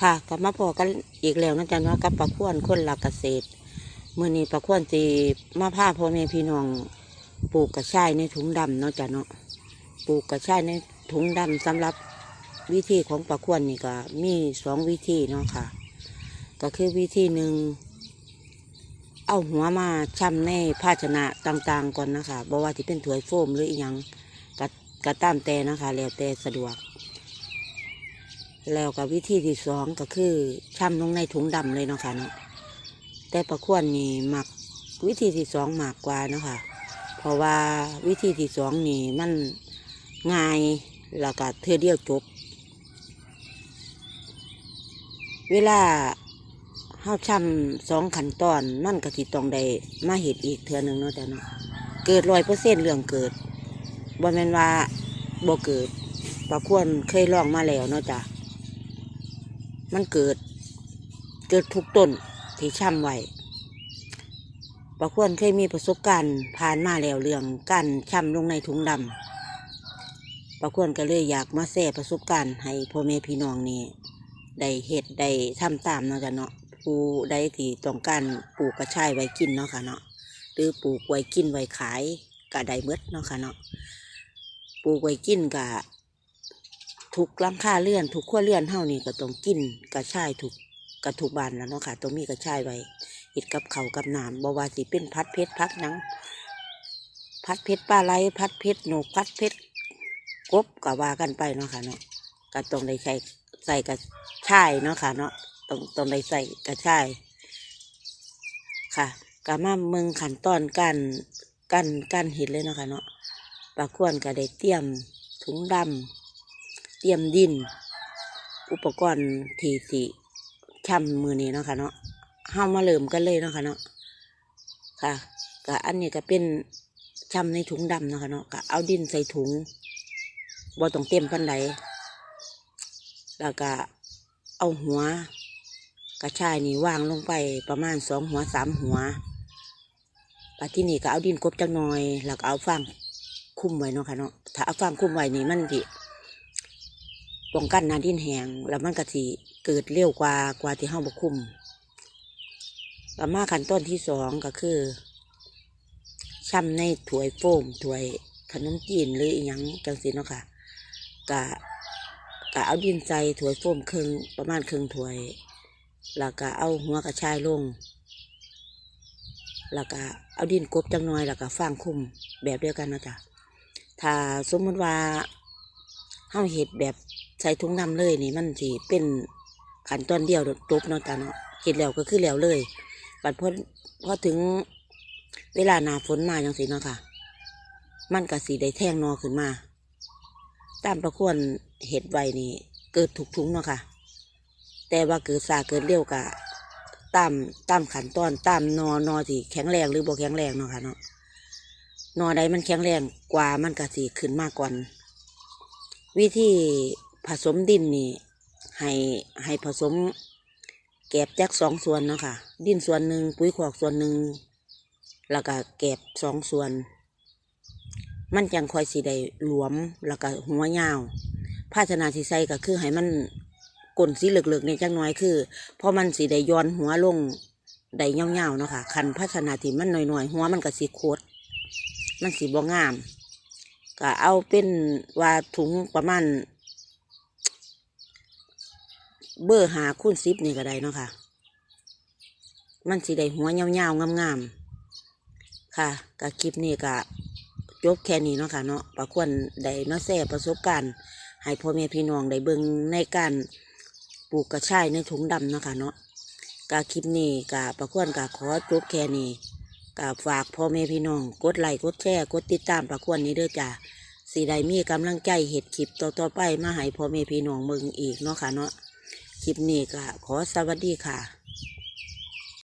ค่ะกลับมาพอกันอีกแล้วนะจ๊ะเนาะกับปลาขวนคนหลักเกษตรเมื่อนี้ปลาขวนสีมาพาพ่อแม่พี่น้องปลูกกระชายในถุงดำเนาะจ๊ะเนาะปลูกกระชายในถุงดำสำหรับวิธีของปลาขวนนี่ก็มีสองวิธีเนาะค่ะ ก็คือวิธีหนึ่งเอาหัวมาช่ำในภาชนะต่างๆก่อนนะคะบ่ว่าที่เป็นถ้วยโฟมหรืออีหยังกะกะตามแต่นะคะแล้วแต่สะดวก แล้วกับวิธีที่สองก็คือช่ำลงในถุงดำเลยเนาะค่ะเนาะแต่ประควรนี่หมักวิธีที่สองหมากกว่าเนาะค่ะเพราะว่าวิธีที่สองนี่มันง่ายแล้วก็เทือเดียวจบ เวลาเฮาช่ำสองขั้นตอนมันก็สิตองได้มาเห็ดอีกเทือหนึ่งเนาะแต่เนาะเกิดร้อยเปอร์เซ็นเรื่องเกิดบ่แม่นว่าบ่เกิดประควรเคยลองมาแล้วเนาะจ้ะ มันเกิด เกิดทุกต้นที่ช่ำไว้ปะควรเคยมีประสบการณ์ผ่านมาแล้วเรื่องการช่ำลงในถุงดำปะควรก็เลยอยากมาแชร์ประสบการณ์ให้พ่อแม่พี่น้องนี่ได้เห็ดได้ทำตามเนาะจ้ะเนาะผู้ใดที่ต้องการปลูกกระชายไว้กินเนาะค่ะเนาะหรือปลูกไว้กินไว้ขายก็ได้เมดเนาะค่ะเนาะปลูกไว้กินก็ ทุกหลังคาเลื่อนทุกขั้วเลื่อนเท่านี้ก็ต้องกินกระชายถูกกระถูกบานแล้วเนาะค่ะต้องมีกระชายไว้เห็ดกับเขากับหน้ำบวาสิเป็นพัดเพชรพัดหนังพัดเพชรปลาไหลพัดเพชรหนูพัดเพชรกบก็ว่ากันไปเนาะค่ะเนาะก็ต้องได้ใส่ใส่กระชายเนาะค่ะเนาะต้องต้องได้ใส่กระชายค่ะก็มาเมืองขันตอนการการการเห็ดเลยเนาะค่ะเนาะปลาควรก็ได้เตรียมถุงดำ เตรียมดิน อุปกรณ์ที่สิช่ำมือนี้เนาะค่ะเนาะเฮามาเริ่มกันเลยเนาะค่ะเนาะค่ะก็อันนี้ก็เป็นช่ำในถุงดำเนาะค่ะเนาะก็เอาดินใส่ถุงบ่ต้องเต็มปันไดแล้วก็เอาหัว กระชายนี่วางลงไปประมาณสองหัวสามหัวปที่นี่ก็เอาดินกบจักหน่อย แล้วก็เอาฟางคุ้มไว้เนาะค่ะเนาะถ้าเอาฟางคุ้มไว้นี่มันสิ ป้องกันหนาดินแหงแล้วมันก็สิเกิดเร็วกว่ากว่าที่เฮาบคุมต่อมาขั้นตอนที่สองก็คือช่ำในถ้วยโฟมถ้วยขนมจีนหรืออีหยังจังสิเนาะค่ะกะกะเอาดินใส่ถ้วยโฟมครึ่งประมาณครึ่งถ้วย แล้วก็เอาหัวกระชายลง แล้วก็เอาดินกบจังน้อยแล้วก็ฟางคุมแบบเดียวกันเนาะจ๊ะถ้าสมมติว่าเฮาเห็ดแบบ ส่ถุงดำเลยนี่มันสิเป็นขันตอนเดียวจบเนาะจ้ะเนาะเห็ดแล้วก็คือแล้วเลยบัดพอพอถึงเวลาหนาฝนมาจังสิเนาะค่ะ มันก็สีได้แท่งนอขึ้นมา ตามประควรเห็ดไว้นี่เกิดถูกถุงเนาะค่ะ แต่ว่าเกิดสาเกิดเร็วกะตามตามขันตอนตามนอนอที่แข็งแรงหรือบ่แข็งแรงเนาะค่ะเนาะนอใดมันแข็งแรงกว่ามันก็สีขึ้นมากกว่าวิธี ผสมดินนี่ให้ให้ผสม แกบจากสองส่วนเนาะค่ะ ดินส่วนหนึ่งปุ๋ยขอกส่วนหนึ่งแล้วก็แกบสองส่วน มันจังคอยสีได้หลวมแล้วก็หัวยาวภาชนะที่ใส่ก็คือให้มันกลนสีเหลือกๆในจังน้อยคือเพราะมันสีได้ย้อนหัวลงได้เงาๆเนาะค่ะคันภาชนะที่มันหน่อยๆหัวมันก็สีโคตรมันสีบ่งาม ก็เอาเป็นว่าถุงประมาณ เบอร์หาคูณสิบนี่ก็ได้เนาะค่ะ มันสิได้หัวเงาวๆงามๆค่ะกับคลิปนี้ก็จบแค่นี้เนาะค่ะเนาะประควรได้มาแชร์ประสบการณ์ ให้พ่อแม่พี่น้องได้เบิ่งในการปลูกกระชายในถุงดำเนาะค่ะเนาะกาคลิปนี้กาประควรกาขอจบแค่นี้กาฝากพ่อแม่พี่น้อง กดไลค์กดแชร์กดติดตามประควรนี้เด้อจ้าสีใดมีกำลังใจเห็ดคลิปต่อๆไปมาให้พ่อแม่พี่น้องเมืองอีกเนาะค่ะเนาะ คลิปนี้ก็ขอสวัสดีค่ะ